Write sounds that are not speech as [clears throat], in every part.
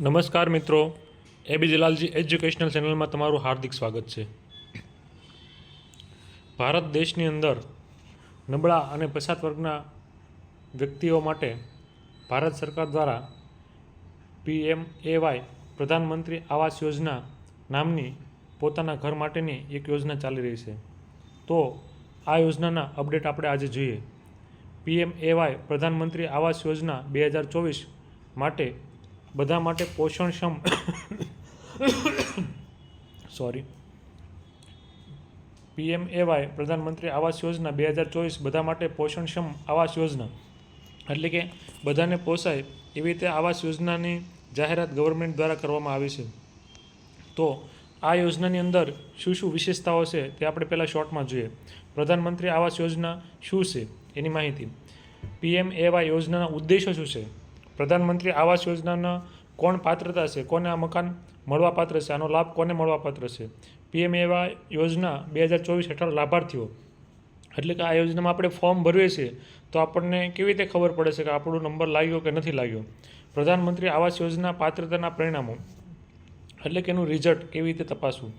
નમસ્કાર મિત્રો. એબી જલાલજી એજ્યુકેશનલ ચેનલમાં તમારું હાર્દિક સ્વાગત છે. ભારત દેશની અંદર નબળા અને પછાત વર્ગના વ્યક્તિઓ માટે ભારત સરકાર દ્વારા પીએમ એવાય પ્રધાનમંત્રી આવાસ યોજના નામની પોતાના ઘર માટેની એક યોજના ચાલી રહી છે. તો આ યોજનાના અપડેટ આપણે આજે જોઈએ. પીએમ એવાય પ્રધાનમંત્રી આવાસ યોજના બે હજાર ચોવીસ માટે બધા માટે પોષણક્ષમ. સોરી પીએમ એવાય પ્રધાનમંત્રી આવાસ યોજના બે હજાર ચોવીસ, બધા માટે પોષણક્ષમ આવાસ યોજના. એટલે કે બધાને પોસાય એવી રીતે આવાસ યોજનાની જાહેરાત ગવર્મેન્ટ દ્વારા કરવામાં આવી છે. તો આ યોજનાની અંદર શું શું વિશેષતાઓ છે તે આપણે પહેલાં શોર્ટમાં જોઈએ. પ્રધાનમંત્રી આવાસ યોજના શું છે? એની માહિતી. પીએમ એવાય યોજનાના ઉદ્દેશો શું છે? પ્રધાનમંત્રી આવાસ યોજનાના કોણ પાત્રતા છે? કોને આ મકાન મળવાપાત્ર છે? આનો લાભ કોને મળવાપાત્ર છે? પીએમ એવા યોજના બે હજાર ચોવીસ હેઠળ લાભાર્થીઓ. એટલે કે આ યોજનામાં આપણે ફોર્મ ભરીએ છીએ તો આપણને કેવી રીતે ખબર પડે છે કે આપણો નંબર લાગ્યો કે નથી લાગ્યો? પ્રધાનમંત્રી આવાસ યોજના પાત્રતાના પરિણામો. એટલે કે એનું રિઝલ્ટ કેવી રીતે તપાસવું?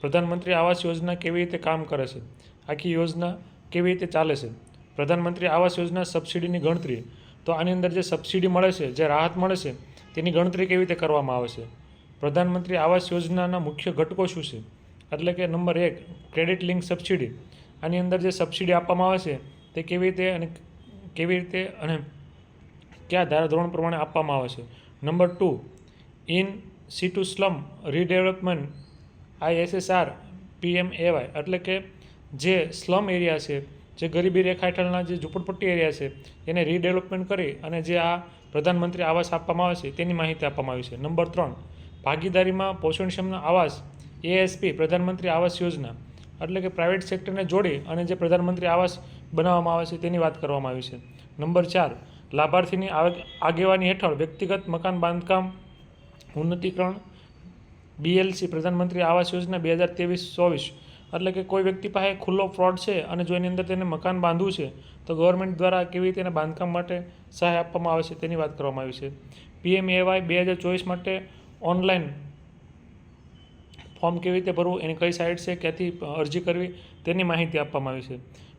પ્રધાનમંત્રી આવાસ યોજના કેવી રીતે કામ કરે છે? આખી યોજના કેવી રીતે ચાલે છે? પ્રધાનમંત્રી આવાસ યોજના સબસિડીની ગણતરી. તો આની અંદર જે સબસિડી મળે છે, જે રાહત મળે છે, તેની ગણતરી કેવી રીતે કરવામાં આવે છે? પ્રધાનમંત્રી આવાસ યોજનાના મુખ્ય ઘટકો શું છે? એટલે કે નંબર એક, ક્રેડિટ લિંક સબસિડી. આની અંદર જે સબસિડી આપવામાં આવે છે, તે કેવી રીતે અને કેવી રીતે અને કયા ધારાધોરણ પ્રમાણે આપવામાં આવે છે? Number two, in situ slum redevelopment ISSR PM AY એટલે કે જે સ્લમ એરિયા છે જે ગરીબી રેખા હેઠળના જે ઝૂંપડપટ્ટી એરિયા છે, એને રીડેવલપમેન્ટ કરી અને જે આ પ્રધાનમંત્રી આવાસ આપવામાં આવે છે, તેની માહિતી આપવામાં આવી છે. નંબર ત્રણ, ભાગીદારીમાં પોષણક્ષમના આવાસ એએસપી પ્રધાનમંત્રી આવાસ યોજના, એટલે કે પ્રાઇવેટ સેક્ટરને જોડી અને જે પ્રધાનમંત્રી આવાસ બનાવવામાં આવે છે, તેની વાત કરવામાં આવી છે. નંબર ચાર, લાભાર્થીની આગેવાની હેઠળ વ્યક્તિગત મકાન બાંધકામ ઉન્નતીકરણ બીએલસી પ્રધાનમંત્રી આવાસ યોજના બે હજાર ત્રેવીસ ચોવીસ એટલે કે કોઈ વ્યક્તિ પાસે ખુલ્લો પ્લોટ છે અને જો એની અંદર તેને મકાન બાંધવું છે, તો ગવર્મેન્ટ દ્વારા કેવી રીતે બાંધકામ માટે સહાય આપવામાં આવે છે તેની વાત કરવામાં આવી છે. પીએમ એવાય બે હજાર ચોવીસ માટે ઓનલાઈન ફોર્મ કેવી રીતે ભરવું, એની કઈ સાઇટ છે, ક્યાંથી અરજી કરવી, તેની માહિતી આપવામાં આવી છે.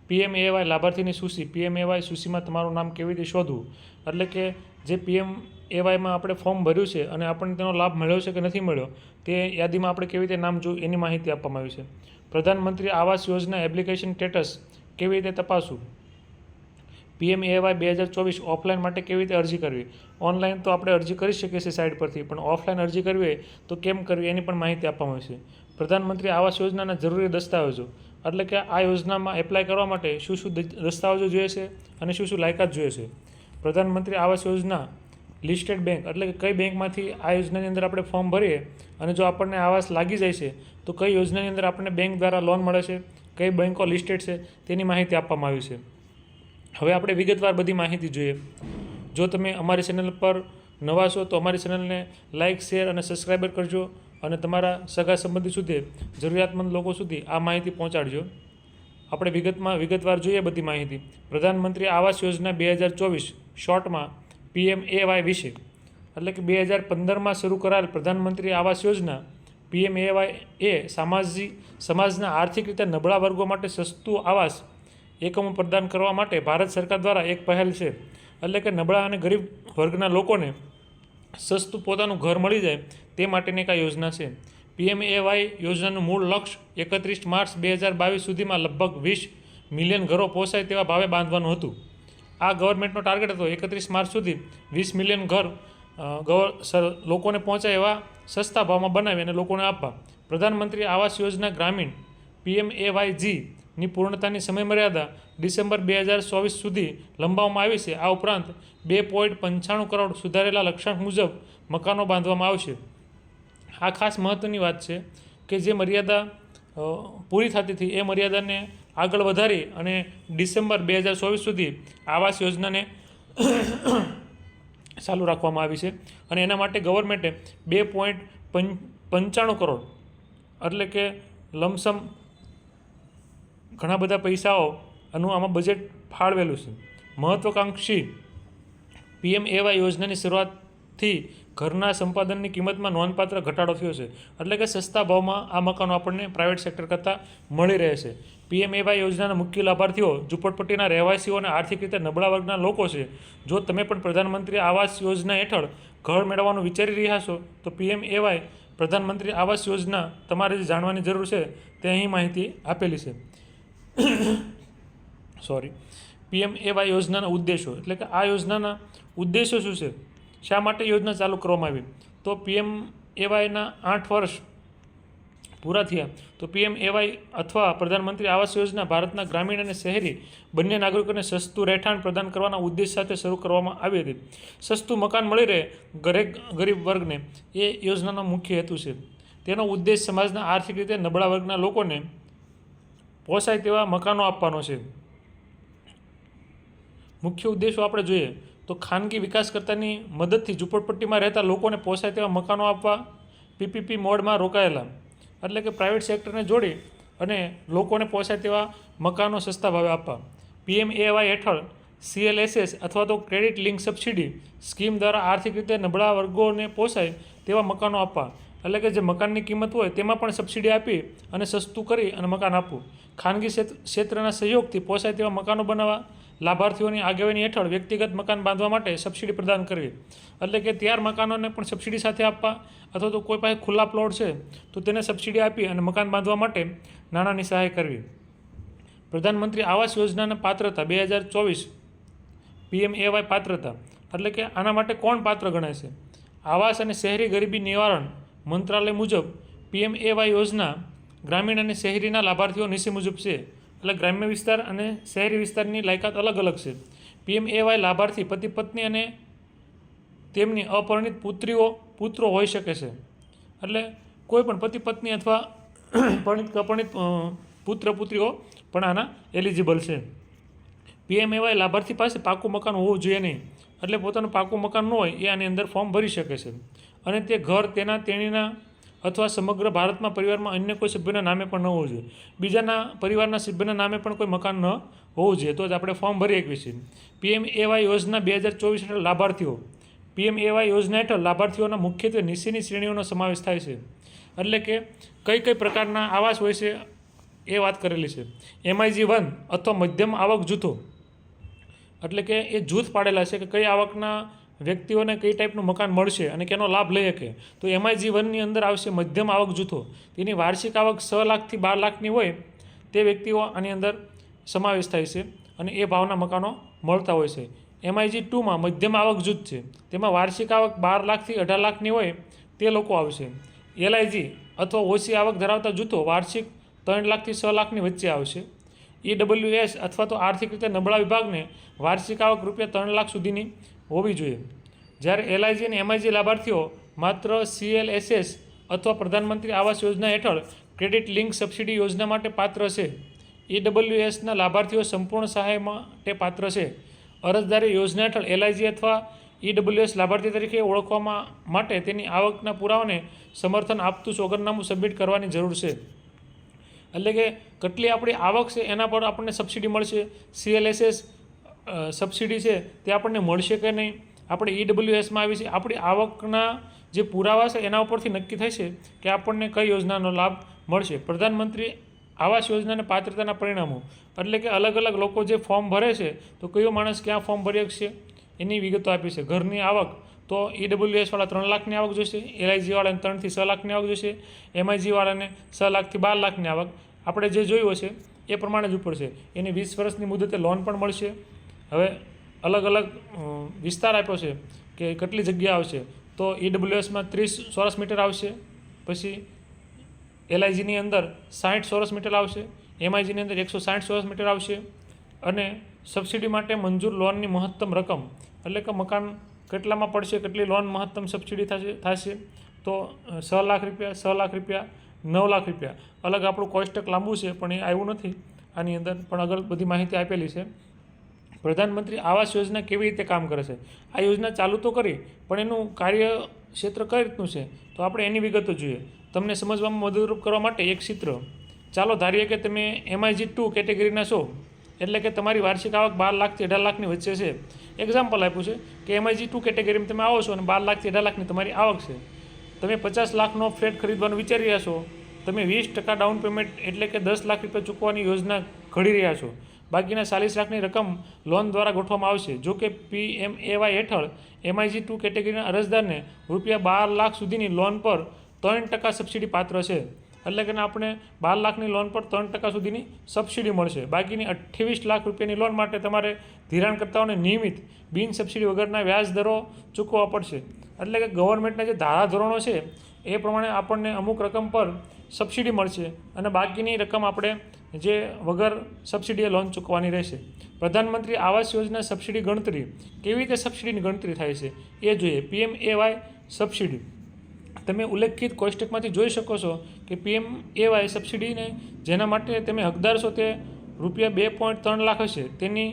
પીએમ એવાય લાભાર્થીની સૂચિ પીએમ એવાય સૂચિમાં તમારું નામ કેવી રીતે શોધવું, એટલે કે જે પીએમ એવાયમાં આપણે ફોર્મ ભર્યું છે અને આપણને તેનો લાભ મળ્યો છે કે નથી મળ્યો, તે યાદીમાં આપણે કેવી રીતે નામ જોવું એની માહિતી આપવામાં આવી છે. પ્રધાનમંત્રી આવાસ યોજના એપ્લિકેશન સ્ટેટસ કેવી રીતે તપાસવું? પીએમ એવાય બે હજાર ચોવીસ ઓફલાઈન માટે કેવી રીતે અરજી કરવી? ઓનલાઈન તો આપણે અરજી કરી શકીએ છીએ સાઇટ પરથી, પણ ઓફલાઈન અરજી કરવી તો કેમ કરવી એની પણ માહિતી આપવામાં આવી છે. પ્રધાનમંત્રી આવાસ યોજનાના જરૂરી દસ્તાવેજો, એટલે કે આ યોજનામાં એપ્લાય કરવા માટે શું શું દસ્તાવેજો જોઈએ છે અને શું શું લાયકાત જોઈએ છે? પ્રધાનમંત્રી આવાસ યોજના લિસ્ટેડ બેંક, એટલે કે કઈ બેંકમાંથી આ યોજનાની અંદર આપણે ફોર્મ ભરીએ અને જો આપણને આવાસ લાગી જાય છે, તો કઈ યોજનાની અંદર આપણને બેંક દ્વારા લોન મળે છે, કઈ બેંકો લિસ્ટેડ છે, તેની માહિતી આપવામાં આવી છે. હવે આપણે વિગતવાર બધી માહિતી જોઈએ. જો તમે અમારી ચેનલ પર નવા છો, તો અમારી ચેનલને લાઇક શેર અને સબસ્ક્રાઈબર કરજો અને તમારા સગા સંબંધી સુધી, જરૂરિયાતમંદ લોકો સુધી આ માહિતી પહોંચાડજો. આપણે વિગતમાં વિગતવાર જોઈએ બધી માહિતી. પ્રધાનમંત્રી આવાસ યોજના બે હજાર ચોવીસ, શોર્ટમાં પીએમ વાય વિશે. એટલે કે બે હજાર પંદરમાં શરૂ કરાયેલ પ્રધાનમંત્રી આવાસ યોજના પીએમ વાય એ સામાજિક સમાજના આર્થિક રીતે નબળા વર્ગો માટે સસ્તું આવાસ એકમો પ્રદાન કરવા માટે ભારત સરકાર દ્વારા એક પહેલ છે. એટલે કે નબળા અને ગરીબ વર્ગના લોકોને સસ્તું પોતાનું ઘર મળી જાય તે માટેની એક આ યોજના છે. પીએમ વાય યોજનાનું મૂળ લક્ષ્ય એકત્રીસ માર્ચ બે હજાર બાવીસ સુધીમાં લગભગ વીસ મિલિયન ઘરો પોસાય તેવા ભાવે બાંધવાનું હતું. આ ગવર્મેન્ટનો ટાર્ગેટ હતો, એકત્રીસ માર્ચ સુધી વીસ મિલિયન ઘર ગવર લોકોને પહોંચાય એવા સસ્તા ભાવમાં બનાવી અને લોકોને આપવા. પ્રધાનમંત્રી આવાસ યોજના ગ્રામીણ પીએમ એ વાય જીની પૂર્ણતાની સમયમર્યાદા ડિસેમ્બર બે હજાર ચોવીસ સુધી લંબાવવામાં આવી છે. આ ઉપરાંત બે પોઈન્ટ પંચાણું કરોડ સુધારેલા લક્ષ્યાંક મુજબ મકાનો બાંધવામાં આવશે. આ ખાસ મહત્ત્વની વાત છે કે જે મર્યાદા પૂરી થતી હતી, એ મર્યાદાને આગળ વધારી અને ડિસેમ્બર બે હજાર ચોવીસ સુધી આવાસ યોજનાને ચાલુ રાખવામાં આવી છે. અને એના માટે ગવર્મેન્ટે બે પોઈન્ટ પંચાણું કરોડ એટલે કે લમસમ ઘણા બધા પૈસાઓ અનું આમાં બજેટ ફાળવેલું છે. મહત્વાકાંક્ષી પીએમ એવાય યોજનાની શરૂઆતથી ઘરના સંપાદનની કિંમતમાં નોંધપાત્ર ઘટાડો થયો છે. એટલે કે સસ્તા ભાવમાં આ મકાનો આપણને પ્રાઇવેટ સેક્ટર કરતાં મળી રહે છે. પીએમએવાય યોજનાના મુખ્ય લાભાર્થીઓ ઝુંપડપટ્ટીના રહેવાસીઓ અને આર્થિક રીતે નબળા વર્ગના લોકો છે. જો તમે પણ પ્રધાનમંત્રી આવાસ યોજના હેઠળ ઘર મેળવવાનું વિચારી રહ્યા છો, તો પીએમએવાય પ્રધાનમંત્રી આવાસ યોજના તમારે જે જાણવાની જરૂર છે તે અહીં માહિતી આપેલી છે. સોરી પીએમ એવાય યોજનાના ઉદ્દેશો. એટલે કે આ યોજનાના ઉદ્દેશો શું છે? શા માટે યોજના ચાલુ કરવામાં આવી? તો પીએમ એવાયના આઠ વર્ષ પૂરા થયા. તો પીએમ એવાય અથવા પ્રધાનમંત્રી આવાસ યોજના ભારતના ગ્રામીણ અને શહેરી બંને નાગરિકોને સસ્તું રહેઠાણ પ્રદાન કરવાના ઉદ્દેશ સાથે શરૂ કરવામાં આવી હતી. સસ્તું મકાન મળી રહે દરેક ગરીબ વર્ગને એ યોજનાનો મુખ્ય હેતુ છે. તેનો ઉદ્દેશ સમાજના આર્થિક રીતે નબળા વર્ગના લોકોને પોસાય તેવા મકાનો આપવાનો છે. મુખ્ય ઉદ્દેશો આપણે જોઈએ. તો ખાનગી વિકાસકર્તાની મદદથી ઝૂંપડપટ્ટીમાં રહેતા લોકોને પોસાય તેવા મકાનો આપવા પીપીપી મોડમાં રોકાયેલા. એટલે કે પ્રાઇવેટ સેક્ટરને જોડી અને લોકોને પોસાય તેવા મકાનો સસ્તા ભાવે આપવા. પીએમ એવાય હેઠળ સીએલએસએસ અથવા તો ક્રેડિટ લિંક સબસિડી સ્કીમ દ્વારા આર્થિક રીતે નબળા વર્ગોને પોસાય તેવા મકાનો આપવા. એટલે કે જે મકાનની કિંમત હોય તેમાં પણ સબસિડી આપી અને સસ્તું કરી અને મકાન આપવું. ખાનગી ક્ષેત્ર ક્ષેત્રના સહયોગથી પોસાય તેવા મકાનો બનાવવા. લાભાર્થીઓની આગેવાની હેઠળ વ્યક્તિગત મકાન બાંધવા માટે સબસિડી પ્રદાન કરવી. એટલે કે તૈયાર મકાનોને પણ સબસિડી સાથે આપવા અથવા તો કોઈ પાસે ખુલ્લા પ્લોટ છે, તો તેને સબસિડી આપી અને મકાન બાંધવા માટે નાણાંની સહાય કરવી. પ્રધાનમંત્રી આવાસ યોજનાના પાત્રતા બે હજાર ચોવીસ પીએમ એવાય પાત્રતા. એટલે કે આના માટે કોણ પાત્ર ગણાય છે આવાસ અને શહેરી ગરીબી નિવારણ મંત્રાલય મુજબ પીએમ એવાય યોજના ગ્રામીણ અને શહેરીના લાભાર્થીઓ નીચે મુજબ છે. એટલે ગ્રામ્ય વિસ્તાર અને શહેરી વિસ્તારની લાયકાત અલગ અલગ છે. પીએમ વાય લાભાર્થી, પતિ પત્ની અને તેમની અપરિણિત પુત્રીઓ, પુત્રો હોઈ શકે છે. એટલે કોઈ પણ પતિ પત્ની અથવા [clears throat] પરિણિત, અપરિણિત પુત્ર, પુત્રીઓ પણ આના એલિજિબલ છે. પીએમએવાય લાભાર્થી પાસે પાકું મકાન હોવું જોઈએ નહીં. એટલે પોતાનું પાકું મકાન ન હોય એ આની અંદર ફોર્મ ભરી શકે છે. અને તે ઘર તેના, તેણીના અથવા સમગ્ર ભારતમાં પરિવારમાં અન્ય કોઈ સભ્યના નામે પણ ન હોવું જોઈએ. બીજાના પરિવારના સભ્યના નામે પણ કોઈ મકાન ન હોવું જોઈએ. તો જ આપણે ફોર્મ ભરી શકીએ છીએ પીએમ એવાય યોજના બે હજાર ચોવીસ હેઠળ લાભાર્થીઓ. પીએમ એવાય યોજના હેઠળ લાભાર્થીઓના મુખ્યત્વે નીચેની શ્રેણીઓનો સમાવેશ થાય છે. એટલે કે કઈ કઈ પ્રકારના આવાસ હોય છે એ વાત કરેલી છે. એમઆઈજી વન અથવા મધ્યમ આવક જૂથો. એટલે કે એ જૂથ પાડેલા છે કે કઈ આવકના વ્યક્તિઓને કઈ ટાઈપનું મકાન મળશે અને કેનો લાભ લઈ શકે? તો એમઆઈજી વનની અંદર આવશે મધ્યમ આવક જૂથો. તેની વાર્ષિક આવક છ લાખથી બાર લાખની હોય, તે વ્યક્તિઓ આની અંદર સમાવેશ થાય છે અને એ ભાવના મકાનો મળતા હોય છે. એમઆઈજી ટુમાં મધ્યમ આવક જૂથ છે. તેમાં વાર્ષિક આવક બાર લાખથી અઢાર લાખની હોય, તે લોકો આવશે. એલઆઈજી અથવા ઓછી આવક ધરાવતા જૂથો વાર્ષિક ત્રણ લાખથી છ લાખની વચ્ચે આવશે. ઈડબ્લ્યુએસ અથવા તો આર્થિક રીતે નબળા વિભાગને વાર્ષિક આવક રૂપિયા ત્રણ લાખ સુધીની હોવી જોઈએ. જ્યારે એલઆઈજી અને એમઆઈજી લાભાર્થીઓ માત્ર સીએલએસએસ અથવા પ્રધાનમંત્રી આવાસ યોજના હેઠળ ક્રેડિટ લિંક સબસિડી યોજના માટે પાત્ર છે. ઈડબલ્યુએસના લાભાર્થીઓ સંપૂર્ણ સહાય માટે પાત્ર છે. અરજદારી યોજના હેઠળ એલઆઈજી અથવા ઈડબલ્યુએસ લાભાર્થી તરીકે ઓળખવામાં માટે તેની આવકના પુરાવાને સમર્થન આપતું સોગરનામું સબમિટ કરવાની જરૂર છે. એટલે કે કેટલી આપણી આવક છે એના પર આપણને સબસિડી મળશે. સીએલએસએસ સબસિડી છે, તે આપણને મળશે કે નહીં? આપણે ઈડબ્લ્યુએસમાં આવી છે, આપણી આવકના જે પુરાવા છે, એના ઉપરથી નક્કી થશે કે આપણને કઈ યોજનાનો લાભ મળશે. પ્રધાનમંત્રી આવાસ યોજનાને પાત્રતાના પરિણામો. એટલે કે અલગ અલગ લોકો જે ફોર્મ ભરે છે, તો કયો માણસ ક્યાં ફોર્મ ભરી શકશે? એની વિગતો આપી છે. ઘરની આવક, તો ઈડબ્લ્યુએસવાળા ત્રણ લાખની આવક જોઈશે એલઆઈજીવાળાને ત્રણથી છ લાખની આવક જોઈશે એમઆઈજીવાળાને છ લાખથી બાર લાખની આવક. આપણે જે જોયું હશે, એ પ્રમાણે જ ઉપર છે. એની વીસ વર્ષની મુદતે લોન પણ મળશે. હવે અલગ અલગ વિસ્તાર આપ્યો છે કે કેટલી જગ્યા આવશે, તો ઈડબ્લ્યુએસમાં ત્રીસ ચોરસ મીટર આવશે, પછી એલઆઈજીની અંદર સાઠ ચોરસ મીટર આવશે એમઆઈજીની અંદર એકસો સાઠ ચોરસ મીટર આવશે, અને સબસિડી માટે મંજૂર લોનની મહત્તમ રકમ, એટલે કે મકાન કેટલામાં પડશે, કેટલી લોન મહત્તમ સબસિડી થશે થશે, તો છ લાખ રૂપિયા, છ લાખ રૂપિયા, નવ લાખ રૂપિયા. અલગ આપણું કોષ્ટક લાંબુ છે, પણ એ આવ્યું નથી. આની અંદર પણ આગળ બધી માહિતી આપેલી છે. પ્રધાનમંત્રી આવાસ યોજના કેવી રીતે કામ કરે છે? આ યોજના ચાલુ તો કરી, પણ એનું કાર્ય ક્ષેત્ર કઈ રીતનું છે? તો આપણે એની વિગતો જોઈએ. તમને સમજવામાં મદદરૂપ કરવા માટે એક ચિત્ર. ચાલો ધારીએ કે તમે એમઆઈજી ટુ કેટેગરીના છો, એટલે કે તમારી વાર્ષિક આવક બાર લાખથી અઢાર લાખની વચ્ચે છે. એક્ઝામ્પલ આપ્યું છે કે એમઆઈજી ટુ કેટેગરીમાં તમે આવો છો અને બાર લાખથી અઢાર લાખની તમારી આવક છે. તમે પચાસ લાખનો ફ્લેટ ખરીદવાનું વિચારી રહ્યા છો. તમે વીસ ટકા ડાઉન પેમેન્ટ એટલે કે દસ લાખ રૂપિયા ચૂકવવાની યોજના ઘડી રહ્યા છો. બાકીના ચાલીસ લાખની રકમ લોન દ્વારા ગોઠવવામાં આવશે. જો કે પીએમએવાય હેઠળ એમઆઈજી ટુ કેટેગરીના અરજદારને રૂપિયા બાર લાખ સુધીની લોન પર ત્રણ ટકા સબસિડી પાત્ર છે. એટલે કે આપણે બાર લાખની લોન પર ત્રણ ટકા સુધીની સબસિડી મળશે. બાકીની અઠ્ઠાવીસ લાખ રૂપિયાની લોન માટે તમારે ધિરાણકર્તાઓને નિયમિત બિન સબસિડી વગરના વ્યાજ દરો ચૂકવવા પડશે. એટલે કે ગવર્મેન્ટના જે ધારાધોરણો છે, એ પ્રમાણે આપણને અમુક રકમ પર સબસિડી મળશે. અને બાકીની રકમ આપણે જે વગર સબસિડીએ લોન ચૂકવવાની રહેશે. પ્રધાનમંત્રી આવાસ યોજના સબસિડી ગણતરી કેવી રીતે સબસિડીની ગણતરી થાય છે એ જોઈએ. પીએમ એવાય સબસિડી તમે ઉલ્લેખિત કોષ્ટકમાંથી જોઈ શકો છો કે પીએમ વાય સબસિડીને જેના માટે તમે હકદાર છો તે રૂપિયા બે પોઈન્ટ ત્રણ લાખ હશે. તેની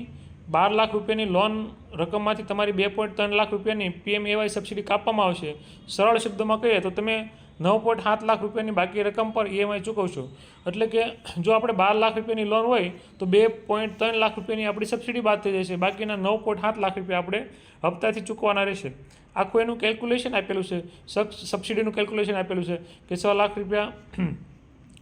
બાર લાખ રૂપિયાની લોન રકમમાંથી તમારી બે પોઈન્ટ ત્રણ લાખ રૂપિયાની પીએમ એવાય સબસિડી કાપવામાં આવશે. સરળ શબ્દોમાં કહીએ તો તમે નવ પોઈન્ટ સાત લાખ રૂપિયાની બાકી રકમ પર ઈએમઆઈ ચૂકવશો. એટલે કે જો આપણે બાર લાખ રૂપિયાની લોન હોય, તો બે પોઈન્ટ ત્રણ લાખ રૂપિયાની આપણી સબસિડી બાદ થઈ જશે. બાકીના નવ પોઈન્ટ સાત લાખ રૂપિયા આપણે હપ્તાથી ચૂકવાના રહેશે. આખું એનું કેલ્ક્યુલેશન આપેલું છે. સબ સબસિડીનું કેલ્ક્યુલેશન આપેલું છે કે છ લાખ રૂપિયા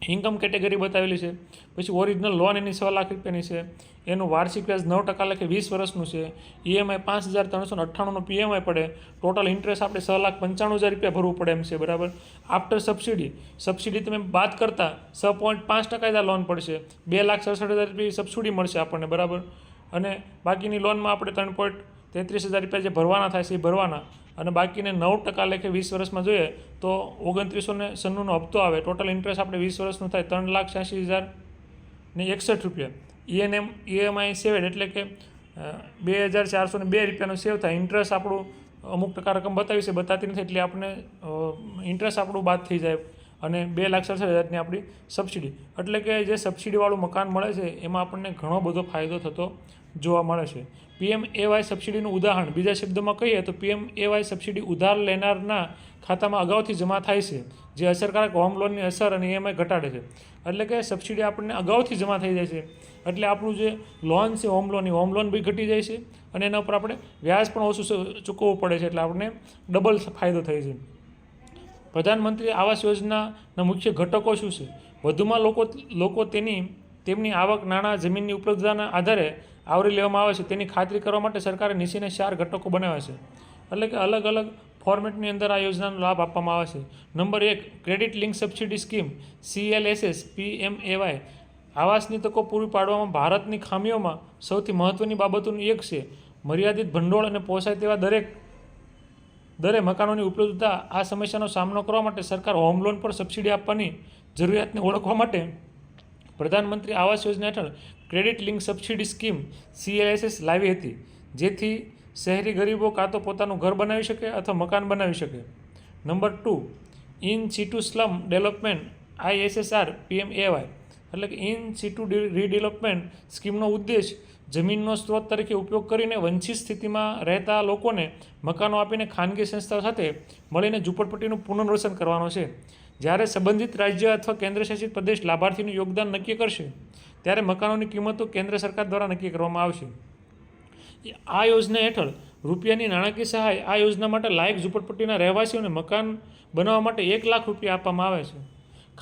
ઇન્કમ કેટેગરી બતાવેલી છે. પછી ઓરિજિનલ લોન એની છ લાખ રૂપિયાની છે. એનું વાર્ષિક વ્યાજ નવ ટકા લખે વીસ વર્ષનું છે. ઈએમઆઈ પાંચ હજાર ત્રણસો અઠ્ઠાણુંનું પીએમઆઈ પડે. ટોટલ ઇન્ટરેસ્ટ આપણે છ લાખ પંચાણું હજાર રૂપિયા ભરવું પડે એમ છે, બરાબર? આફ્ટર સબસિડી સબસિડી તમે બાદ કરતાં છ પોઈન્ટ પાંચ ટકા લોન પડશે. બે લાખ સડસઠ હજાર રૂપિયા સબસિડી મળશે આપણને, બરાબર? અને બાકીની લોનમાં આપણે ત્રણ પોઈન્ટ તેત્રીસ હજાર રૂપિયા જે ભરવાના થાય છે એ ભરવાના. અને બાકીને નવ ટકા લેખે વીસ વર્ષમાં જોઈએ તો ઓગણત્રીસો ને સન્નુનો હપ્તો આવે. ટોટલ ઇન્ટરેસ્ટ આપણે વીસ વર્ષનું થાય ત્રણ લાખ છ્યાસી હજાર ને એકસઠ રૂપિયા. ઈએનએમ ઈએમઆઈ સેવેડ એટલે કે બે હજાર ચારસો ને બે રૂપિયાનો સેવ થાય. ઇન્ટરેસ્ટ આપણું અમુક ટકા રકમ બતાવી છે, બતાતી નથી એટલે આપણે ઇન્ટરેસ્ટ આપણું બાદ થઈ જાય. અને બે લાખ સડસઠ હજારની આપણી સબસિડી એટલે કે જે સબસિડીવાળું મકાન મળે છે, એમાં આપણને ઘણો બધો ફાયદો થતો જોવા મળે છે. પીએમ એવાય સબસિડીનું ઉદાહરણ બીજા શબ્દોમાં કહીએ તો પીએમ એવાય સબસિડી ઉધાર લેનારના ખાતામાં અગાઉથી જમા થાય છે, જે અસરકારક હોમ લોનની અસર અને ઈએમઆઈ ઘટાડે છે. એટલે કે સબસિડી આપણને અગાઉથી જમા થઈ જાય છે. એટલે આપણું જે લોન છે હોમ લોન એ હોમ લોન બી ઘટી જાય છે અને એના ઉપર આપણે વ્યાજ પણ ઓછું ચૂકવવું પડે છે એટલે આપણને ડબલ ફાયદો થાય છે. પ્રધાનમંત્રી આવાસ યોજનાના મુખ્ય ઘટકો શું છે? વધુમાં લોકો લોકો તેની, તેમની આવક નાણાં, જમીનની ઉપલબ્ધતાના આધારે આવરી લેવામાં આવે છે. તેની ખાતરી કરવા માટે સરકારે નીચેના ચાર ઘટકો બનાવ્યા છે. એટલે કે અલગ અલગ ફોર્મેટની અંદર આ યોજનાનો લાભ આપવામાં આવે છે. નંબર એક credit link subsidy scheme CLSS PMAY આવાસની તકો પૂરી પાડવામાં ભારતની ખામીઓમાં સૌથી મહત્ત્વની બાબતોનું એક છે. મર્યાદિત ભંડોળ અને પોસાય તેવા દરેક દરે મકાનોની ઉપલબ્ધતા આ સમસ્યાનો સામનો કરવા માટે સરકાર હોમ લોન પર સબસિડી આપવાની જરૂરિયાતને ઓળખવા માટે પ્રધાનમંત્રી આવાસ યોજના હેઠળ credit link subsidy scheme CLSS લાવી હતી, જેથી શહેરી ગરીબો કાં તો પોતાનું ઘર બનાવી શકે અથવા મકાન બનાવી શકે. Number two, in situ slum development, ISSR PM AY એટલે કે ઇન સીટુ રીડેવલપમેન્ટ સ્કીમનો ઉદ્દેશ જમીનનો સ્ત્રોત તરીકે ઉપયોગ કરીને વંચિત સ્થિતિમાં રહેતા લોકોને મકાનો આપીને ખાનગી સંસ્થાઓ સાથે મળીને ઝૂંપડપટ્ટીનું પુનર્વસન કરવાનો છે. જ્યારે સંબંધિત રાજ્ય અથવા કેન્દ્રશાસિત પ્રદેશ લાભાર્થીનું યોગદાન નક્કી કરશે, ત્યારે મકાનોની કિંમતો કેન્દ્ર સરકાર દ્વારા નક્કી કરવામાં આવશે. આ યોજના હેઠળ રૂપિયાની નાણાકીય સહાય આ યોજના માટે લાયક ઝૂંપડપટ્ટીના રહેવાસીઓને મકાન બનાવવા માટે એક લાખ રૂપિયા આપવામાં આવે છે.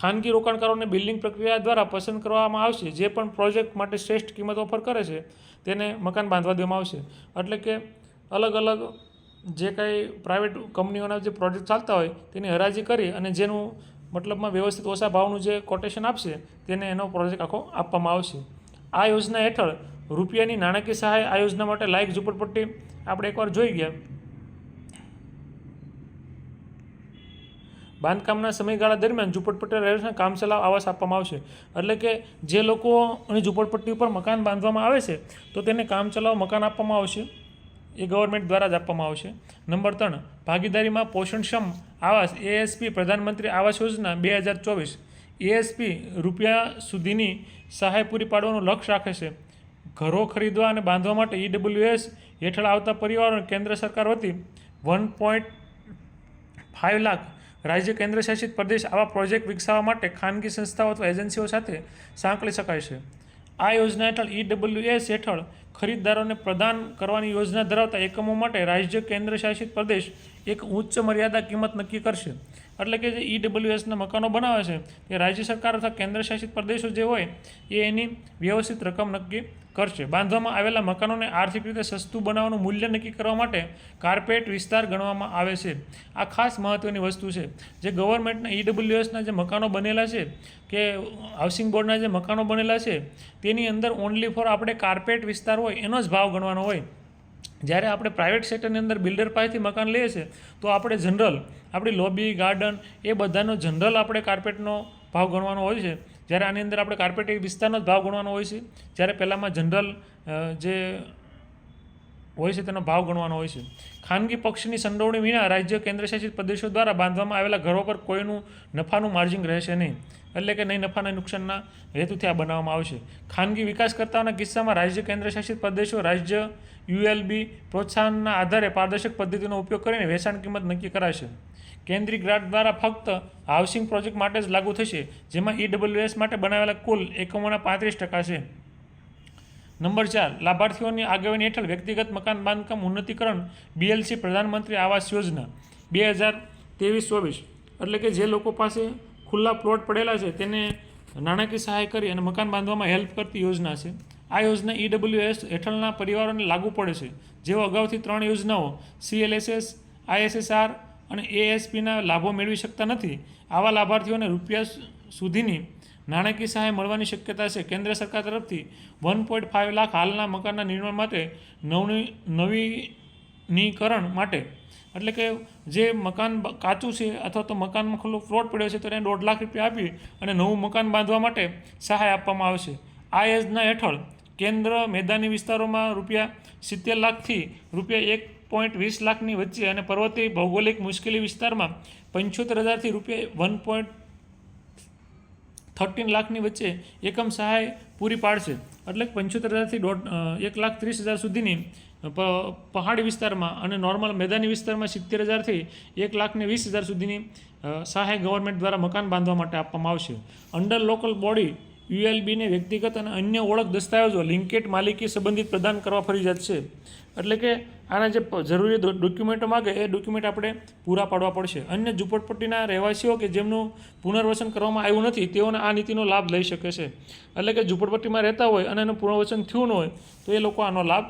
ખાનગી રોકાણકારોને બિલ્ડિંગ પ્રક્રિયા દ્વારા પસંદ કરવામાં આવશે, જે પણ પ્રોજેક્ટ માટે શ્રેષ્ઠ કિંમત ઓફર કરે છે, તેને મકાન બાંધવા દેવામાં આવશે. એટલે કે અલગ અલગ જે કાંઈ પ્રાઇવેટ કંપનીઓના જે પ્રોજેક્ટ ચાલતા હોય, તેની હરાજી કરી અને જેનું મતલબમાં વ્યવસ્થિત ઓછા ભાવનું જે કોટેશન આપશે, તેને એનો પ્રોજેક્ટ આખો આપવામાં આવશે. આ યોજના હેઠળ રૂપિયાની નાણાકીય સહાય આ યોજના માટે લાયક ઝૂંપડપટ્ટી આપણે એકવાર જોઈ ગયા. બાંધકામના સમયગાળા દરમિયાન ઝૂંપડપટ્ટી રહેવાસીઓને કામચલાઉ આવાસ આપવામાં આવશે. એટલે કે જે લોકોની ઝૂંપડપટ્ટી ઉપર મકાન બાંધવામાં આવે છે, તો તેને કામચલાઉ મકાન આપવામાં આવશે. એ ગવર્મેન્ટ દ્વારા જ આપવામાં આવશે. નંબર ત્રણ, ભાગીદારીમાં પોષણક્ષમ આવાસ એએસપી પ્રધાનમંત્રી આવાસ યોજના બે હજાર ચોવીસ. એએસપી રૂપિયા સુધીની સહાય પૂરી પાડવાનું લક્ષ્ય રાખે છે. ઘરો ખરીદવા અને બાંધવા માટે ઈડબ્લ્યુએસ હેઠળ આવતા પરિવારોને કેન્દ્ર સરકાર વતી વન પોઈન્ટ ફાઇવ લાખ રાજ્ય કેન્દ્રશાસિત પ્રદેશ આવા પ્રોજેક્ટ વિકસાવવા માટે ખાનગી સંસ્થાઓ અથવા એજન્સીઓ સાથે સાંકળી શકાય છે. આ યોજના હેઠળ ઈડબ્લ્યુએસ હેઠળ ખરીદદારોને પ્રદાન કરવાની યોજના ધરાવતા એકમો માટે રાજ્ય કેન્દ્ર શાસિત પ્રદેશ એક ઉચ્ચ મર્યાદા કિંમત નક્કી કરશે. એટલે કે જે ઈડબ્લ્યુએસના મકાનો બનાવે છે તે રાજ્ય સરકાર અથવા કેન્દ્ર શાસિત પ્રદેશો જે હોય, એ એની વ્યવસ્થિત રકમ નક્કી કરશે. બાંધવામાં આવેલા મકાનોને આર્થિક રીતે સસ્તું બનાવવાનું મૂલ્ય નક્કી કરવા માટે કાર્પેટ વિસ્તાર ગણવામાં આવે છે. આ ખાસ મહત્ત્વની વસ્તુ છે. જે ગવર્મેન્ટના ઈડબ્લ્યુએસના જે મકાનો બનેલા છે, કે હાઉસિંગ બોર્ડના જે મકાનો બનેલા છે, તેની અંદર ઓનલી ફોર આપણે કાર્પેટ વિસ્તાર હોય, એનો જ ભાવ ગણવાનો હોય. જ્યારે આપણે પ્રાઇવેટ સેક્ટરની અંદર બિલ્ડર પાસેથી મકાન લઈએ છીએ, તો આપણે જનરલ આપણી લોબી ગાર્ડન એ બધાનો જનરલ આપણે કાર્પેટનો ભાવ ગણવાનો હોય છે. જ્યારે આની અંદર આપણે કાર્પેટ વિસ્તારનો જ ભાવ ગણવાનો હોય છે. જ્યારે પહેલાંમાં જનરલ જે હોય છે તેનો ભાવ ગણવાનો હોય છે. ખાનગી પક્ષની સંડોવણી વિના રાજ્ય કેન્દ્રશાસિત પ્રદેશો દ્વારા બાંધવામાં આવેલા ઘરો પર કોઈનું નફાનું માર્જિન રહેશે નહીં. એટલે કે નહીં નફાના નુકસાનના હેતુથી આ બનાવવામાં આવશે. ખાનગી વિકાસકર્તાઓના કિસ્સામાં રાજ્ય કેન્દ્રશાસિત પ્રદેશો રાજ્ય યુએલબી પ્રોત્સાહનના આધારે પારદર્શક પદ્ધતિનો ઉપયોગ કરીને વેચાણ કિંમત નક્કી કરાશે. કેન્દ્રીય ગ્રાન્ટ દ્વારા ફક્ત હાઉસિંગ પ્રોજેક્ટ માટે જ લાગુ થશે, જેમાં ઈડબ્લ્યુએસ માટે બનાવેલા કુલ એકમોના પાંત્રીસ ટકા છે. નંબર ચાર, લાભાર્થીઓની આગેવાની હેઠળ વ્યક્તિગત મકાન બાંધકામ ઉન્નતીકરણ બીએલસી પ્રધાનમંત્રી આવાસ યોજના બે હજાર ત્રેવીસ ચોવીસ. એટલે કે જે લોકો પાસે ખુલ્લા પ્લોટ પડેલા છે, તેને નાણાકીય સહાય કરી અને મકાન બાંધવામાં હેલ્પ કરતી યોજના છે. આ યોજના ઈડબ્લ્યુએસ હેઠળના પરિવારોને લાગુ પડે છે. જેઓ અગાઉથી ત્રણ યોજનાઓ સીએલએસએસ આઈએસએસઆર અને એએસપીના લાભો મેળવી શકતા નથી. આવા લાભાર્થીઓને રૂપિયા સુધીની નાણાકીય સહાય મળવાની શક્યતા છે. કેન્દ્ર સરકાર તરફથી વન પોઈન્ટ ફાઇવ લાખ હાલના મકાનના નિર્માણ માટે નવની, નવીનીકરણ માટે, એટલે કે જે મકાન કાચું છે અથવા તો મકાનમાં ખુલ્લો પ્લોટ પડ્યો છે, તો એને દોઢ લાખ રૂપિયા આપી અને નવું મકાન બાંધવા માટે સહાય આપવામાં આવશે આ યોજના હેઠળ કેન્દ્ર મેદાની વિસ્તારોમાં રૂપિયા સિત્તેર લાખથી રૂપિયા એક પોઈન્ટ વીસ લાખની વચ્ચે અને પર્વતીય ભૌગોલિક મુશ્કેલી વિસ્તારમાં પંચોતેર હજારથી રૂપિયા વન પોઈન્ટ થર્ટીન લાખની વચ્ચે એકમ સહાય પૂરી પાડશે. એટલે પંચોતેર હજારથી દોઢ એક લાખ ત્રીસ હજાર સુધીની પહાડી વિસ્તારમાં અને નોર્મલ મેદાની વિસ્તારમાં સિત્તેર હજારથી એક લાખને વીસ હજાર સુધીની સહાય ગવર્મેન્ટ દ્વારા મકાન બાંધવા માટે આપવામાં આવશે. અંડર લોકલ બોડી યુએલબીને વ્યક્તિગત અને અન્ય ઓળખ દસ્તાવેજો લિંકેટ માલિકી સંબંધિત પ્રદાન કરવા ફરજિયાત છે. એટલે કે આના જે જરૂરી ડોક્યુમેન્ટો માગે, એ ડોક્યુમેન્ટ આપણે પૂરા પાડવા પડશે. અન્ય ઝૂંપડપટ્ટીના રહેવાસીઓ કે જેમનું પુનર્વસન કરવામાં આવ્યું નથી, તેઓને આ નીતિનો લાભ લઈ શકે છે. એટલે કે ઝૂંપડપટ્ટીમાં રહેતા હોય અને એનું પુનર્વસન થયું ન હોય, તો એ લોકો આનો લાભ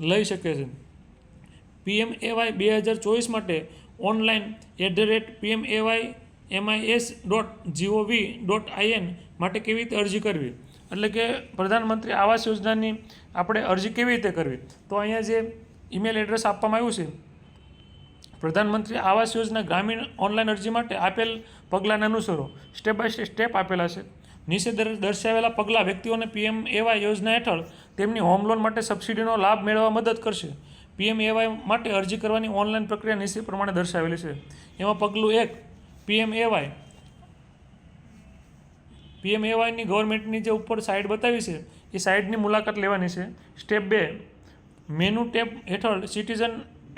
લઈ શકે છે. પીએમ એવાય બે હજાર ચોવીસ માટે online at the rate PM AY MIS dot GOV dot IN માટે કેવી રીતે અરજી કરવી? એટલે કે પ્રધાનમંત્રી આવાસ યોજનાની આપણે અરજી કેવી રીતે કરવી? તો અહીંયા જે ઈમેલ એડ્રેસ આપવામાં આવ્યું છે, પ્રધાનમંત્રી આવાસ યોજના ગ્રામીણ ઓનલાઈન અરજી માટે આપેલ પગલાંને અનુસરો સ્ટેપ બાય સ્ટેપ આપેલા છે. નીચે દર્શાવેલા પગલાં વ્યક્તિઓને પીએમ એવાય યોજના હેઠળ તેમની હોમ લોન માટે સબસિડીનો લાભ મેળવવા મદદ કરશે. પીએમ એવાય માટે અરજી કરવાની ઓનલાઈન પ્રક્રિયા નીચે પ્રમાણે દર્શાવેલી છે. એમાં પગલું એક, પીએમ એવાય પીએમ એવાયની ગવર્મેન્ટની જે ઉપર સાઇટ બતાવી છે, એ સાઇટની મુલાકાત લેવાની છે. સ્ટેપ બે મેનુ ટેપ હેઠળ સિટીઝન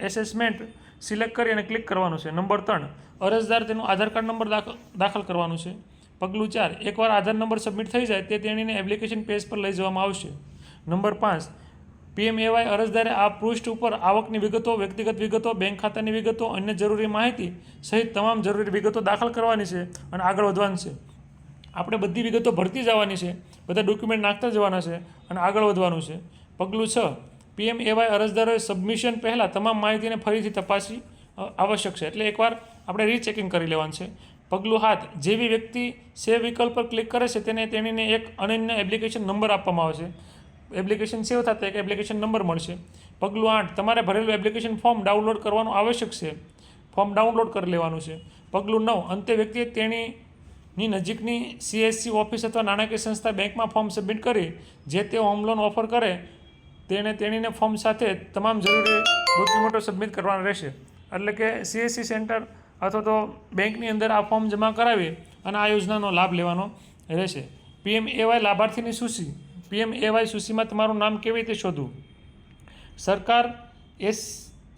એસેસમેન્ટ સિલેક્ટ કરી અને ક્લિક કરવાનું છે. નંબર ત્રણ, અરજદાર તેનો આધાર કાર્ડ નંબર દાખલ કરવાનું છે. પગલું ચાર, એકવાર આધાર નંબર સબમિટ થઈ જાય તે તેણીને એપ્લિકેશન પેજ પર લઈ જવામાં આવશે. નંબર પાંચ પીએમએવાય અરજદારે આ પૃષ્ઠ ઉપર આવકની વિગતો, વ્યક્તિગત વિગતો, બેંક ખાતાની વિગતો, અન્ય જરૂરી માહિતી સહિત તમામ જરૂરી વિગતો દાખલ કરવાની છે અને આગળ વધવાનું છે. આપણે બધી વિગતો ભરતી જવાની છે, બધા ડોક્યુમેન્ટ નાખતા જવાના છે અને આગળ વધવાનું છે. પગલું છ પીએમ એવાય અરજદારોએ સબમિશન પહેલાં તમામ માહિતીને ફરીથી તપાસી આવશ્યક છે. એટલે એકવાર આપણે રીચેકિંગ કરી લેવાનું છે. પગલું હાથ, જેવી વ્યક્તિ સેવ વિકલ્પ પર ક્લિક કરે છે તેને તેણીને એક અનન્ય એપ્લિકેશન નંબર આપવામાં આવશે એપ્લિકેશન સેવ થતાં એક એપ્લિકેશન નંબર મળશે. પગલું આઠ, તમારે ભરેલું એપ્લિકેશન ફોર્મ ડાઉનલોડ કરવાનું આવશ્યક છે. ફોર્મ ડાઉનલોડ કરી લેવાનું છે. પગલું નવ, અંતે વ્યક્તિએ તેણીની નજીકની સીએસસી ઓફિસ અથવા નાણાકીય સંસ્થા બેંકમાં ફોર્મ સબમિટ કરી, જે તે હોમ લોન ઓફર કરે, તેણે તેણીને ફોર્મ સાથે તમામ જરૂરી ડોક્યુમેન્ટો સબમિટ કરવાના રહેશે. એટલે કે સીએસસી સેન્ટર અથવા તો બેંકની અંદર આ ફોર્મ જમા કરાવી અને આ યોજનાનો લાભ લેવાનો રહેશે. પીએમ એવાય લાભાર્થીની સૂચિ. પીએમ એવાય સૂચિમાં તમારું નામ કેવી રીતે શોધવું? સરકાર એસ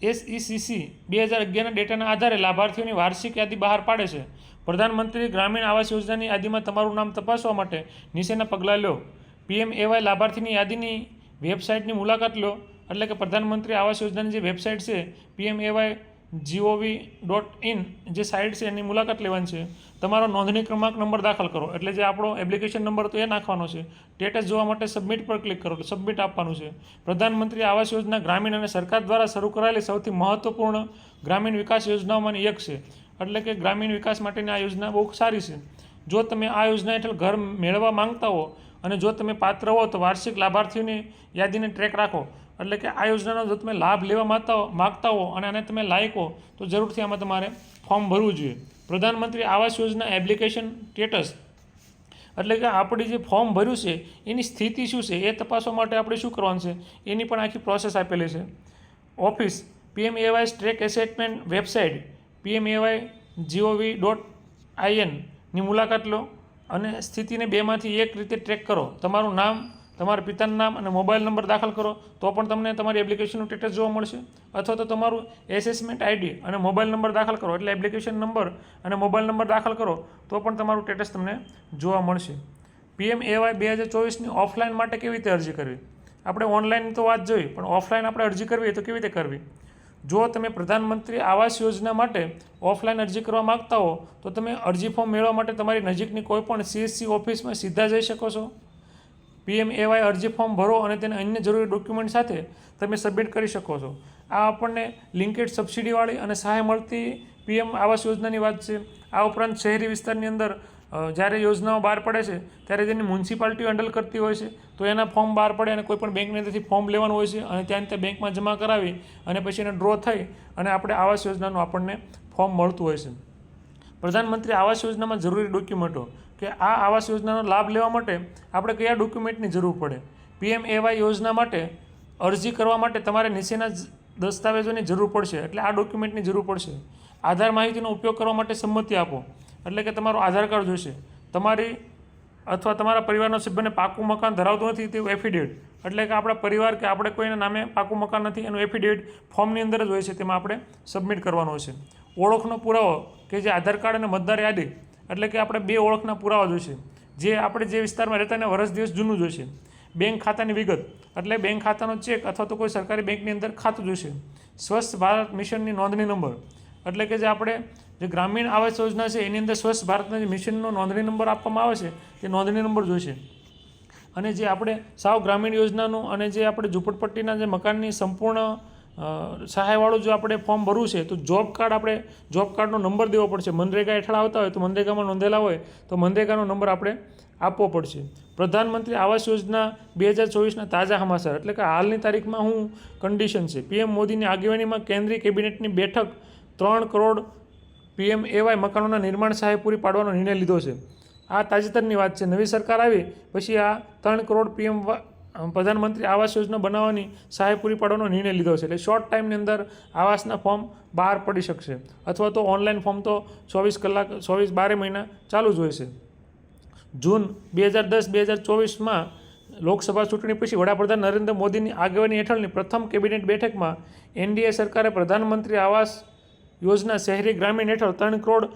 એસઈસીસી બે હજાર અગિયારના ડેટાના આધારે લાભાર્થીઓની વાર્ષિક યાદી બહાર પાડે છે. પ્રધાનમંત્રી ગ્રામીણ આવાસ યોજનાની યાદીમાં તમારું નામ તપાસવા માટે નીચેના પગલાં લો. પીએમ એવાય લાભાર્થીની યાદીની વેબસાઇટની મુલાકાત લો. એટલે કે પ્રધાનમંત્રી આવાસ યોજનાની જે વેબસાઇટ છે, PM AY GOV dot in જે સાઇટ છે, એની મુલાકાત લેવાની છે. તમારો નોંધણી ક્રમાંક નંબર દાખલ કરો. એટલે જે આપણો એપ્લિકેશન નંબર તો એ નાખવાનો છે. સ્ટેટસ જોવા માટે સબમિટ પર ક્લિક કરો. સબમિટ આપવાનું છે. પ્રધાનમંત્રી આવાસ યોજના ગ્રામીણ અને સરકાર દ્વારા શરૂ કરાયેલી સૌથી મહત્વપૂર્ણ ગ્રામીણ વિકાસ યોજનાઓમાંની એક છે. એટલે કે ગ્રામીણ વિકાસ માટેની આ યોજના બહુ સારી છે. જો તમે આ યોજના હેઠળ ઘર મેળવવા માંગતા હો અને જો તમે પાત્ર હો તો વાર્ષિક લાભાર્થીઓની યાદીને ટ્રેક રાખો. એટલે કે આ યોજનાનો જો તમે લાભ લેવા માંગતા માગતા હો અને આને તમે લાયક હો, તો જરૂરથી આમાં તમારે ફોર્મ ભરવું જોઈએ. પ્રધાનમંત્રી આવાસ યોજના એપ્લિકેશન સ્ટેટસ. એટલે કે આપણી જે ફોર્મ ભર્યું છે, એની સ્થિતિ શું છે, એ તપાસવા માટે આપણે શું કરવાનું છે, એની પણ આખી પ્રોસેસ આપેલી છે. Office PM AY સ્ટ્રેક assessment website PM AY GOV dot આઈએનની મુલાકાત લો અને સ્થિતિને બેમાંથી એક રીતે ટ્રેક કરો. તમારું નામ, તમારા પિતાનું નામ અને મોબાઈલ નંબર દાખલ કરો. તો પણ તમને તમારી એપ્લિકેશનનું સ્ટેટસ જોવા મળશે. અથવા તો તમારું એસેસમેન્ટ આઈડી અને મોબાઈલ નંબર દાખલ કરો. એટલે એપ્લિકેશન નંબર અને મોબાઈલ નંબર દાખલ કરો, તો પણ તમારું સ્ટેટસ તમને જોવા મળશે. પીએમ એવાય બે હજાર ચોવીસની ઓફલાઈન માટે કેવી રીતે અરજી કરવી? આપણે ઓનલાઈન તો વાત જોઈ, પણ ઓફલાઈન આપણે અરજી કરવી તો કેવી રીતે કરવી? જો તમે પ્રધાનમંત્રી આવાસ યોજના માટે ઓફલાઈન અરજી કરવા માગતા હો, તો તમે અરજી ફોર્મ મેળવવા માટે તમારી નજીકની કોઈપણ સીએસસી ઓફિસમાં સીધા જઈ શકો છો. પીએમ એવાય અરજી ફોર્મ ભરો અને તેને અન્ય જરૂરી ડોક્યુમેન્ટ સાથે તમે સબમિટ કરી શકો છો. આ આપણને લિંકેડ સબસિડીવાળી અને સહાય મળતી પીએમ આવાસ યોજનાની વાત છે. આ ઉપરાંત શહેરી વિસ્તારની અંદર જ્યારે યોજનાઓ બહાર પડે છે, ત્યારે તેની મ્યુનિસિપાલિટી હેન્ડલ કરતી હોય છે. તો એના ફોર્મ બહાર પડે અને કોઈ પણ બેંકની અંદરથી ફોર્મ લેવાનું હોય છે અને ત્યાં ત્યાં બેંકમાં જમા કરાવી અને પછી એને ડ્રો થઈ અને આપણે આવાસ યોજનાનું આપણને ફોર્મ મળતું હોય છે. પ્રધાનમંત્રી આવાસ યોજનામાં જરૂરી ડોક્યુમેન્ટો કે આ આવાસ યોજનાનો લાભ લેવા માટે આપણે કયા ડોક્યુમેન્ટની જરૂર પડે? પીએમ એવાય યોજના માટે અરજી કરવા માટે તમારે નીચેના દસ્તાવેજોની જરૂર પડશે, એટલે આ ડોક્યુમેન્ટની જરૂર પડશે. આધાર માહિતીનો ઉપયોગ કરવા માટે સંમતિ આપો. એટલે કે તમારું આધાર કાર્ડ જોઈશે. તમારી અથવા તમારા પરિવારના સભ્યને પાકું મકાન ધરાવતું નથી, તેવું એફિડેવિટ એટલે કે આપણા પરિવાર કે આપણે કોઈના નામે પાકું મકાન નથી, એનું એફિડેવિટ ફોર્મની અંદર જ હોય છે, તેમાં આપણે સબમિટ કરવાનો છે. ઓળખનો પુરાવો કે જે આધાર કાર્ડ અને મતદાર યાદી, એટલે કે આપણે બે ઓળખના પુરાવા જોઈશે જે આપણે જે વિસ્તારમાં રહેતા એને વર્ષ દિવસ જૂનું જોઈશે બેંક ખાતાની વિગત, એટલે બેંક ખાતાનો ચેક અથવા તો કોઈ સરકારી બેંકની અંદર ખાતું જોઈશે સ્વસ્થ ભારત મિશનની નોંધણી નંબર, એટલે કે જે આપણે જે ગ્રામીણ આવાસ યોજના છે, એની અંદર સ્વચ્છ ભારતના જે મિશનનો નોંધણી નંબર આપવામાં આવે છે, તે નોંધણી નંબર જોઈશે. અને જે આપણે સાવ ગ્રામીણ યોજનાનું અને જે આપણે ઝૂંપડપટ્ટીના જે મકાનની સંપૂર્ણ સહાયવાળું જો આપણે ફોર્મ ભરવું છે, તો જોબ કાર્ડ આપણે, જોબ કાર્ડનો નંબર દેવો પડશે. મનરેગા હેઠળ આવતા હોય તો મનરેગામાં નોંધેલા હોય, તો મનરેગાનો નંબર આપણે આપવો પડશે. પ્રધાનમંત્રી આવાસ યોજના બે હજાર ચોવીસના તાજા સમાચાર એટલે કે હાલની તારીખમાં હું કન્ડિશન છે. પીએમ મોદીની આગેવાનીમાં કેન્દ્રીય કેબિનેટની બેઠક ત્રણ કરોડ પીએમ એવાય મકાનોના નિર્માણ સહાય પૂરી પાડવાનો નિર્ણય લીધો છે. આ તાજેતરની વાત છે. નવી સરકાર આવી, પછી આ ત્રણ કરોડ પીએમ પ્રધાનમંત્રી આવાસ યોજના બનાવવાની સહાય પૂરી પાડવાનો નિર્ણય લીધો છે. એટલે શોર્ટ ટાઈમની અંદર આવાસના ફોર્મ બહાર પડી શકશે. અથવા તો ઓનલાઈન ફોર્મ તો ચોવીસ કલાક, ચોવીસ બારે મહિના ચાલુ જ હોય છે. જૂન બે હજાર દસ, બે હજાર ચોવીસમાં લોકસભા ચૂંટણી પછી વડાપ્રધાન નરેન્દ્ર મોદીની આગેવાની હેઠળની પ્રથમ કેબિનેટ બેઠકમાં એનડીએ સરકારે પ્રધાનમંત્રી આવાસ યોજના શહેરી ગ્રામીણ હેઠળ ત્રણ કરોડ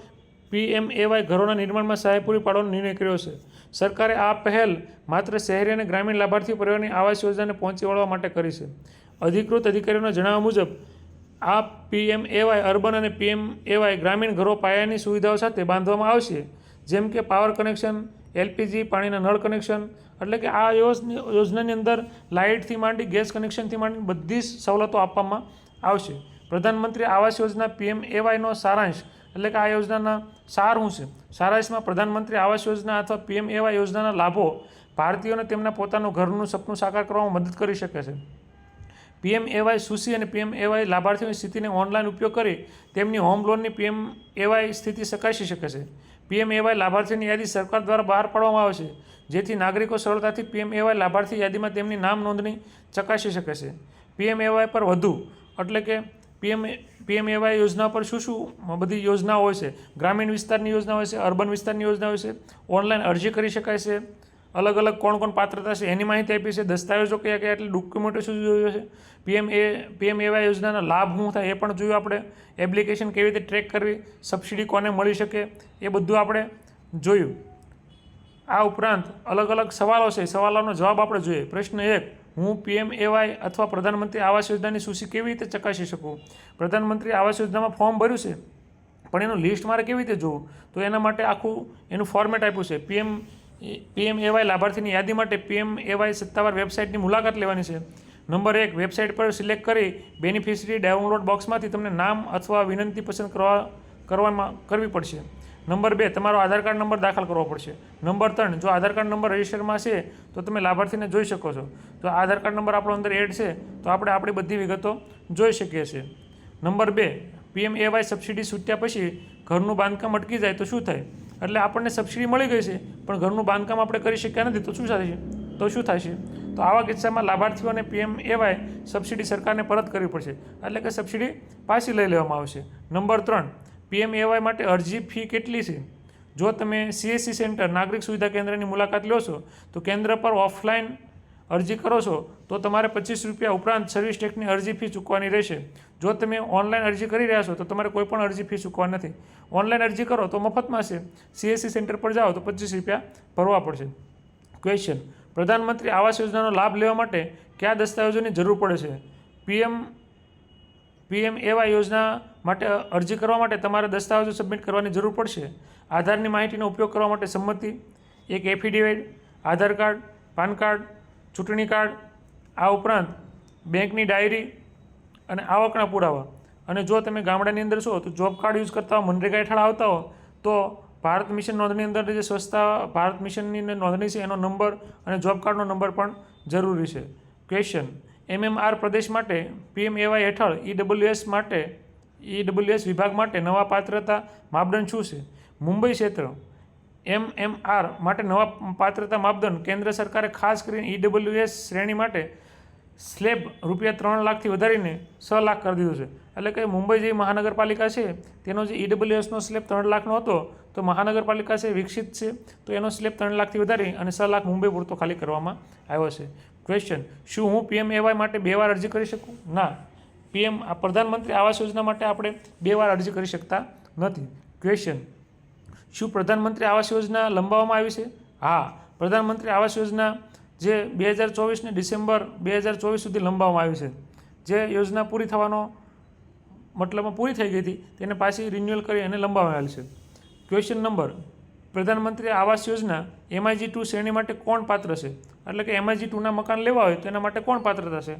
પીએમએવાય ઘરોના નિર્માણમાં સહાય પૂરી પાડવાનો નિર્ણય કર્યો છે. સરકારે આ પહેલ માત્ર શહેરી અને ગ્રામીણ લાભાર્થી પરિવારની આવાસ યોજનાને પહોંચી વળવા માટે કરી છે. અધિકૃત અધિકારીઓના જણાવ્યા મુજબ, આ પીએમએવાય અર્બન અને પીએમએવાય ગ્રામીણ ઘરો પાયાની સુવિધાઓ સાથે બાંધવામાં આવશે, જેમ કે પાવર કનેક્શન, એલપીજી, પાણીના નળ કનેક્શન, એટલે કે આ યોજના યોજનાની અંદર લાઇટથી માંડી ગેસ કનેક્શનથી માંડી બધી જ સવલતો આપવામાં આવશે. પ્રધાનમંત્રી આવાસ યોજના પીએમ એવાયનો સારાંશ. એટલે કે આ યોજનાના સાર શું છે? સારાંશમાં પ્રધાનમંત્રી આવાસ યોજના અથવા પીએમ એવાય યોજનાના લાભો ભારતીયોને તેમના પોતાનું ઘરનું સપનું સાકાર કરવામાં મદદ કરી શકે છે. પીએમ એવાય સુસી અને પીએમ એવાય લાભાર્થીઓની સ્થિતિને ઓનલાઈન ઉપયોગ કરી તેમની હોમ લોનની પીએમ એવાય સ્થિતિ ચકાસી શકે છે. પીએમ એવાય લાભાર્થીની યાદી સરકાર દ્વારા બહાર પાડવામાં આવે છે, જેથી નાગરિકો સરળતાથી પીએમ એવાય લાભાર્થી યાદીમાં તેમની નામ નોંધણી ચકાસી શકે છે. પીએમ એવાય પર વધુ, એટલે કે પીએમ પીએમ એવાય યોજના પર શું શું બધી યોજનાઓ હોય છે? ગ્રામીણ વિસ્તારની યોજના હોય છે, અર્બન વિસ્તારની યોજના હોય છે, ઓનલાઈન અરજી કરી શકાય છે, અલગ અલગ કોણ કોણ પાત્રતા છે એની માહિતી આપી છે, દસ્તાવેજો કયા કયા એટલે ડોક્યુમેન્ટો શું જોયું છે પીએમ એ પીએમ એવાય યોજનાના લાભ શું થાય એ પણ જોયું આપણે. એપ્લિકેશન કેવી રીતે ટ્રેક કરવી, સબસિડી કોને મળી શકે એ બધું આપણે જોયું. આ ઉપરાંત અલગ અલગ સવાલો છે, સવાલોનો જવાબ આપણે જોઈએ. પ્રશ્ન એક હું પીએમ એવાય અથવા પ્રધાનમંત્રી આવાસ યોજનાની સૂચિ કેવી રીતે ચકાસી શકું? પ્રધાનમંત્રી આવાસ યોજનામાં ફોર્મ ભર્યું છે, પણ એનું લિસ્ટ મારે કેવી રીતે જોવું? તો એના માટે આખું એનું ફોર્મેટ આપ્યું છે. પીએમ પીએમ એવાય લાભાર્થીની યાદી માટે પીએમ એવાય સત્તાવાર વેબસાઇટની મુલાકાત લેવાની છે. નંબર એક, વેબસાઇટ પર સિલેક્ટ કરી બેનિફિશરી ડાઉનલોડ બોક્સમાંથી તમને નામ અથવા વિનંતી પસંદ કરવા, કરવામાં કરવી પડશે. નંબર બે, તમારો આધાર કાર્ડ નંબર દાખલ કરવો પડશે. નંબર ત્રણ, જો આધાર કાર્ડ નંબર રજિસ્ટરમાં છે, તો તમે લાભાર્થીને જોઈ શકો છો. જો આધાર કાર્ડ નંબર આપણો અંદર એડ છે, તો આપણે આપણી બધી વિગતો જોઈ શકીએ છીએ. નંબર બે પીએમ એવાય સબસિડી છૂટ્યા પછી ઘરનું બાંધકામ અટકી જાય તો શું થાય? એટલે આપણને સબસિડી મળી ગઈ છે, પણ ઘરનું બાંધકામ આપણે કરી શક્યા નથી, તો શું છે? તો શું થશે તો આવા કિસ્સામાં લાભાર્થીઓને પીએમ એવાય સબસિડી સરકારને પરત કરવી પડશે. એટલે કે સબસિડી પાછી લઈ લેવામાં આવશે. નંબર ત્રણ પીએમ એવાય માટે અરજી ફી કેટલી છે? જો તમે સીએસસી સેન્ટર નાગરિક સુવિધા કેન્દ્રની મુલાકાત લો છો, તો કેન્દ્ર પર ઓફલાઈન અરજી કરો છો, તો તમારે પચીસ રૂપિયા ઉપરાંત સર્વિસ ટેક્સની અરજી ફી ચૂકવાની રહેશે. જો તમે ઓનલાઈન અરજી કરી રહ્યા છો, તો તમારે કોઈ પણ અરજી ફી ચૂકવાની નથી. ઓનલાઈન અરજી કરો તો મફતમાં છે. સીએસસી સેન્ટર પર જાઓ તો પચીસ રૂપિયા ભરવા પડશે. ક્વેશ્ચન પ્રધાનમંત્રી આવાસ યોજનાનો લાભ લેવા માટે કયા દસ્તાવેજોની જરૂર પડે છે? પીએમ પીએમ એવા યોજના માટે અરજી કરવા માટે તમારે દસ્તાવેજો સબમિટ કરવાની જરૂર પડશે. આધારની માહિતીનો ઉપયોગ કરવા માટે સંમતિ, એક affidavit, Aadhaar card, PAN card, ચૂંટણી કાર્ડ, આ ઉપરાંત બેંકની ડાયરી અને આવકના પુરાવા. અને જો તમે ગામડાની અંદર છો તો જોબ કાર્ડ યુઝ કરતા હો, મનરેગા હેઠળ આવતા હો, તો ભારત મિશન નોંધણી અંદર જે સ્વચ્છતા ભારત મિશનની નોંધણી છે એનો નંબર અને જોબ કાર્ડનો નંબર પણ જરૂરી છે. ક્વેશ્ચન એમએમઆર પ્રદેશ માટે પીએમએવાય હેઠળ ઈડબલ્યુએસ માટે ઈડબ્લ્યુએસ વિભાગ માટે નવા પાત્રતા માપદંડ શું છે? મુંબઈ ક્ષેત્ર એમ એમ આર માટે નવા પાત્રતા માપદંડ કેન્દ્ર સરકારે ખાસ કરીને ઈડબ્લ્યુએસ શ્રેણી માટે સ્લેબ રૂપિયા ત્રણ લાખથી વધારીને છ લાખ કરી દીધું છે. એટલે કે મુંબઈ જે મહાનગરપાલિકા છે, તેનો જે ઈડબ્લ્યુએસનો સ્લેબ ત્રણ લાખનો હતો, તો મહાનગરપાલિકા છે વિકસિત છે, તો એનો સ્લેબ ત્રણ લાખથી વધારી અને છ લાખ મુંબઈ પૂરતો ખાલી કરવામાં આવ્યો છે. ક્વેશ્ચન શું હું પીએમ એવાય માટે બે વાર અરજી કરી શકું? ના. પીએમ, આ પ્રધાનમંત્રી આવાસ યોજના માટે આપણે બે વાર અરજી કરી શકતા નથી. ક્વેશ્ચન શું પ્રધાનમંત્રી આવાસ યોજના લંબાવવામાં આવી છે? હા, પ્રધાનમંત્રી આવાસ યોજના જે બે હજાર ચોવીસને ડિસેમ્બર બે હજાર ચોવીસ સુધી લંબાવવામાં આવી છે. જે યોજના પૂરી થવાનો મતલબમાં પૂરી થઈ ગઈ હતી, તેને પાછી રિન્યુઅલ કરી અને લંબાવવામાં આવેલ છે. ક્વેશ્ચન નંબર પ્રધાનમંત્રી આવાસ યોજના એમઆઈજી ટુ શ્રેણી માટે કોણ પાત્ર છે? એટલે કે એમઆઈજી ટુના મકાન લેવા હોય તો એના માટે કોણ પાત્ર થશે?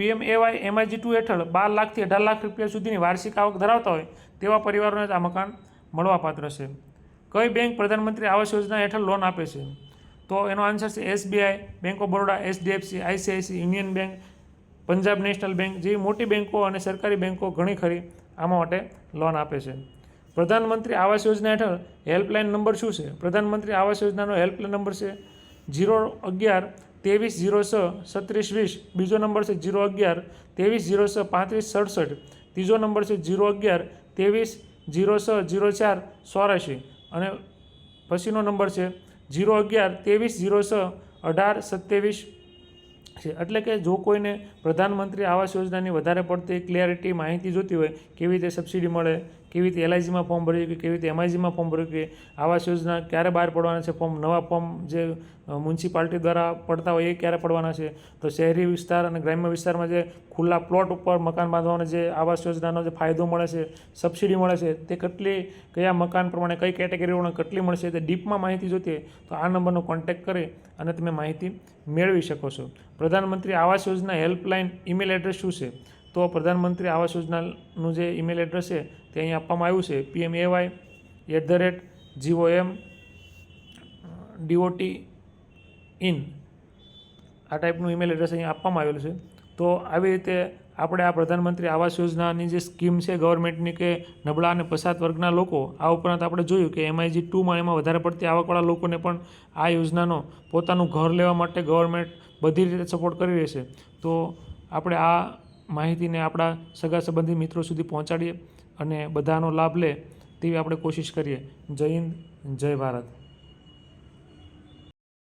પીએમ એવાય એમઆઈજી ટુ હેઠળ બાર લાખથી અઢાર લાખ રૂપિયા સુધીની વાર્ષિક આવક ધરાવતા હોય તેવા પરિવારોને આ મકાન મળવાપાત્ર છે. કઈ બેંક પ્રધાનમંત્રી આવાસ યોજના હેઠળ લોન આપે છે? તો એનો આન્સર છે SBI bank of Baroda HDFC, ICIC, union bank, Punjab national bank જેવી મોટી બેંકો અને સરકારી બેંકો ઘણી ખરી આમાં માટે લોન આપે છે. પ્રધાનમંત્રી આવાસ યોજના હેઠળ હેલ્પલાઇન નંબર શું છે? પ્રધાનમંત્રી આવાસ યોજનાનો હેલ્પલાઇન નંબર છે જીરો અગિયાર ત્રેવીસ જીરો છ સત્રીસ વીસ. બીજો નંબર છે જીરો અગિયાર. ત્રેવીસ જીરો છ પાંત્રીસ સડસઠ. ત્રીજો નંબર છે જીરો અગિયાર. ત્રેવીસ જીરો છ જીરો ચાર ચોરાશી અને પછીનો નંબર છે જીરો અગિયાર. ત્રેવીસ જીરો છ અઢાર, સત્યાવીસ. છે. એટલે કે જો કોઈને પ્રધાનમંત્રી આવાસ યોજનાની વધારે પડતી ક્લેરિટી, માહિતી જોતી હોય, કેવી રીતે સબસિડી મળે કેવી રીતે એલઆઈસીમાં ફોર્મ ભર્યું કે કેવી રીતે એમઆઈસીમાં ફોર્મ ભર્યું કે આવાસ યોજના ક્યારે બહાર પડવાના છે? ફોર્મ નવા ફોર્મ જે મ્યુનિસિપાલિટી દ્વારા પડતા હોય એ ક્યારે પડવાના છે? તો શહેરી વિસ્તાર અને ગ્રામ્ય વિસ્તારમાં જે ખુલ્લા પ્લોટ ઉપર મકાન બાંધવાનો જે આવાસ યોજનાનો જે ફાયદો મળે છે સબસિડી મળે છે, તે કેટલી, કયા મકાન પ્રમાણે, કઈ કેટેગરીઓને કેટલી મળશે તે ડીપમાં માહિતી જોતી તો આ નંબરનો કોન્ટેક્ટ કરી અને તમે માહિતી મેળવી શકો છો. પ્રધાનમંત્રી Awas Yojana helpline email address શું છે? તો પ્રધાનમંત્રી આવાસ યોજનાનું જે ઈમેલ એડ્રેસ છે તે અહીં આપવામાં આવ્યું છે. PM AY at the rate GO M DOT in આ ટાઈપનું ઈમેલ એડ્રેસ અહીં આપવામાં આવેલું છે. તો આવી રીતે આપણે આ પ્રધાનમંત્રી આવાસ યોજનાની જે સ્કીમ છે ગવર્મેન્ટની કે નબળા અને પછાત વર્ગના લોકો, આ ઉપરાંત આપણે જોયું કે એમઆઈજી ટુમાં એમાં વધારે પડતી આવકવાળા લોકોને પણ આ યોજનાનો પોતાનું ઘર લેવા માટે ગવર્મેન્ટ બધી રીતે સપોર્ટ કરી રહેશે તો આપણે આ માહિતીને આપણા સગા સંબંધી મિત્રો સુધી પહોંચાડીએ. અને બધાનો લાભ લે તેવી આપણે કોશિશ કરીએ. જય હિન્દ જય ભારત.